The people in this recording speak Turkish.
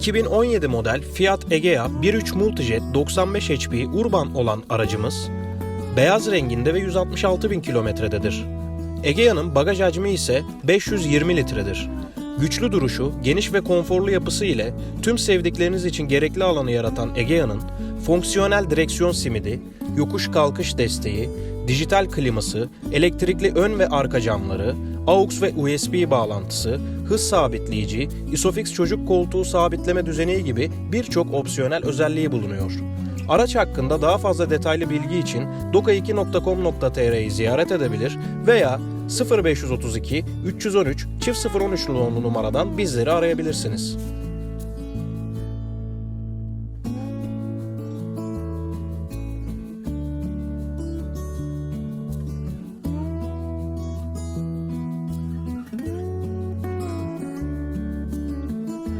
2017 model Fiat Egea 1.3 Multijet 95 HP Urban olan aracımız beyaz renginde ve 166 bin kilometrededir. Egea'nın bagaj hacmi ise 520 litredir. Güçlü duruşu, geniş ve konforlu yapısı ile tüm sevdikleriniz için gerekli alanı yaratan Egea'nın fonksiyonel direksiyon simidi, yokuş kalkış desteği, dijital kliması, elektrikli ön ve arka camları, AUX ve USB bağlantısı, hız sabitleyici, Isofix çocuk koltuğu sabitleme düzeneği gibi birçok opsiyonel özelliği bulunuyor. Araç hakkında daha fazla detaylı bilgi için doka2.com.tr'yi ziyaret edebilir veya 0532 313 0013 numaradan bizleri arayabilirsiniz.